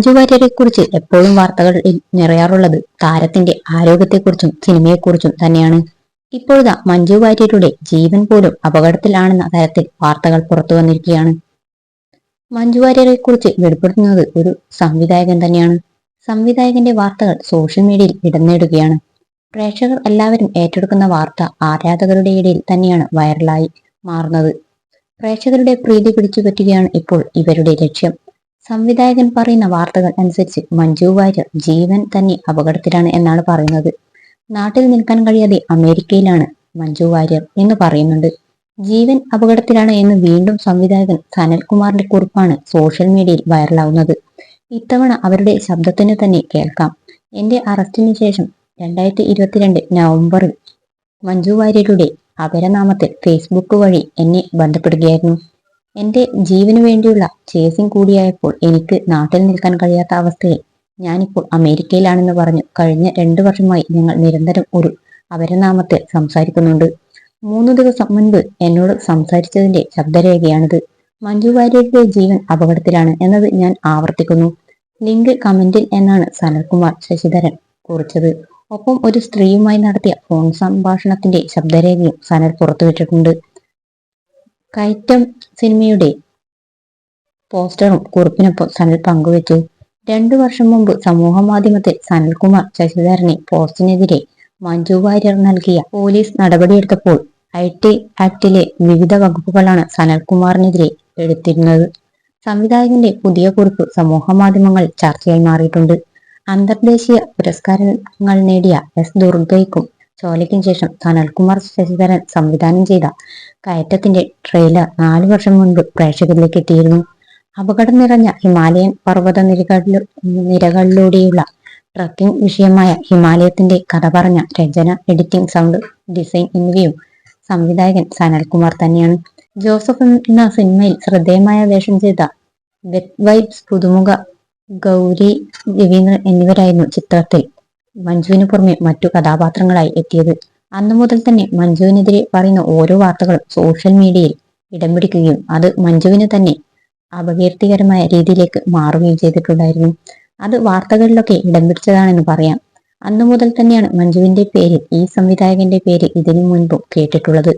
മഞ്ജു വാര്യരെ കുറിച്ച് എപ്പോഴും വാർത്തകളിൽ നിറയാറുള്ളത് താരത്തിന്റെ ആരോഗ്യത്തെക്കുറിച്ചും സിനിമയെക്കുറിച്ചും തന്നെയാണ്. ഇപ്പോഴത്തെ മഞ്ജു വാര്യരുടെ ജീവൻ പോലും അപകടത്തിലാണെന്ന തരത്തിൽ വാർത്തകൾ പുറത്തു വന്നിരിക്കുകയാണ്. മഞ്ജു വാര്യരെ കുറിച്ച് വെളിപ്പെടുത്തുന്നത് ഒരു സംവിധായകൻ തന്നെയാണ്. സംവിധായകന്റെ വാർത്തകൾ സോഷ്യൽ മീഡിയയിൽ ഇടം നേടുകയാണ്. പ്രേക്ഷകർ എല്ലാവരും ഏറ്റെടുക്കുന്ന വാർത്ത ആരാധകരുടെ ഇടയിൽ തന്നെയാണ് വൈറലായി മാറുന്നത്. പ്രേക്ഷകരുടെ പ്രീതി പിടിച്ചു പറ്റുകയാണ് ഇപ്പോൾ ഇവരുടെ ലക്ഷ്യം. സംവിധായകൻ പറയുന്ന വാർത്തകൾ അനുസരിച്ച് മഞ്ജു വാര്യർ ജീവൻ തന്നെ അപകടത്തിലാണ് എന്നാണ് പറയുന്നത്. നാട്ടിൽ നിൽക്കാൻ കഴിയാതെ അമേരിക്കയിലാണ് മഞ്ജു വാര്യർ എന്ന് പറയുന്നുണ്ട്. ജീവൻ അപകടത്തിലാണ് എന്ന് വീണ്ടും സംവിധായകൻ സനൽകുമാറിന്റെ കുറിപ്പാണ് സോഷ്യൽ മീഡിയയിൽ വൈറലാവുന്നത്. ഇത്തവണ അവരുടെ ശബ്ദത്തിന് തന്നെ കേൾക്കാം. എന്റെ അറസ്റ്റിന് ശേഷം രണ്ടായിരത്തി ഇരുപത്തിരണ്ട് നവംബറിൽ മഞ്ജു വാര്യരുടെ അപരനാമത്തിൽ ഫേസ്ബുക്ക് വഴി എന്നെ ബന്ധപ്പെടുകയായിരുന്നു. എന്റെ ജീവന് വേണ്ടിയുള്ള ചേസിംഗ് കൂടിയായപ്പോൾ എനിക്ക് നാട്ടിൽ നിൽക്കാൻ കഴിയാത്ത അവസ്ഥയിൽ ഞാനിപ്പോൾ അമേരിക്കയിലാണെന്ന് പറഞ്ഞു കഴിഞ്ഞ രണ്ടു വർഷമായി ഞങ്ങൾ നിരന്തരം ഒരു അപരനാമത്തിൽ സംസാരിക്കുന്നുണ്ട്. മൂന്ന് ദിവസം മുൻപ് എന്നോട് സംസാരിച്ചതിന്റെ ശബ്ദരേഖയാണിത്. മഞ്ജു വാര്യരുടെ ജീവൻ അപകടത്തിലാണ് എന്നത് ഞാൻ ആവർത്തിക്കുന്നു. ലിങ്ക് കമന്റിൽ എന്നാണ് സനൽകുമാർ ശശിധരൻ കുറിച്ചത്. ഒപ്പം ഒരു സ്ത്രീയുമായി നടത്തിയ ഫോൺ സംഭാഷണത്തിന്റെ ശബ്ദരേഖയും സനൽ പുറത്തുവിട്ടിട്ടുണ്ട്. കയറ്റം സിനിമയുടെ പോസ്റ്ററും കുറിപ്പിനൊപ്പം സനൽ പങ്കുവച്ചു. രണ്ടു വർഷം മുമ്പ് സമൂഹ മാധ്യമത്തിൽ സനൽകുമാർ ശശിധരനെ പോസ്റ്റിനെതിരെ മഞ്ജു വാര്യർ നൽകിയ പോലീസ് നടപടിയെടുത്തപ്പോൾ ഐ ടി ആക്ടിലെ വിവിധ വകുപ്പുകളാണ് സനൽകുമാറിനെതിരെ എടുത്തിരുന്നത്. സംവിധായകന്റെ പുതിയ കുറിപ്പ് സമൂഹ മാധ്യമങ്ങൾ ചർച്ചയായി മാറിയിട്ടുണ്ട്. അന്തർദേശീയ പുരസ്കാരങ്ങൾ നേടിയ എസ് ദുർഗയ്ക്കും ചോലയ്ക്കും ശേഷം സനൽകുമാർ ശശിധരൻ സംവിധാനം ചെയ്ത കയറ്റത്തിന്റെ ട്രെയിലർ നാലു വർഷം മുൻപ് പ്രേക്ഷകരിലേക്ക് എത്തിയിരുന്നു. അപകടം നിറഞ്ഞ ഹിമാലയൻ പർവത നിരകളിലു നിരകളിലൂടെയുള്ള ട്രക്കിംഗ് വിഷയമായ ഹിമാലയത്തിന്റെ കഥ പറഞ്ഞ രചന എഡിറ്റിംഗ് സൗണ്ട് ഡിസൈൻ എന്നിവയും സംവിധായകൻ സനൽകുമാർ തന്നെയാണ്. ജോസഫ് എന്ന സിനിമയിൽ ശ്രദ്ധേയമായ വേഷം ചെയ്ത വെറ്റ് വൈബ്സ് പുതുമുഖ ഗൗരി രവീന്ദ്രൻ എന്നിവരായിരുന്നു ചിത്രത്തിൽ മഞ്ജുവിന് പുറമെ മറ്റു കഥാപാത്രങ്ങളായി എത്തിയത്. അന്നു മുതൽ തന്നെ മഞ്ജുവിനെതിരെ പറയുന്ന ഓരോ വാർത്തകളും സോഷ്യൽ മീഡിയയിൽ ഇടം പിടിക്കുകയും അത് മഞ്ജുവിന് തന്നെ അപകീർത്തികരമായ രീതിയിലേക്ക് മാറുകയും ചെയ്തിട്ടുണ്ടായിരുന്നു. അത് വാർത്തകളിലൊക്കെ ഇടം പിടിച്ചതാണെന്ന് പറയാം. അന്നു മുതൽ തന്നെയാണ് മഞ്ജുവിന്റെ പേരിൽ ഈ സംവിധായകന്റെ പേര് ഇതിനു മുൻപ് കേട്ടിട്ടുള്ളത്.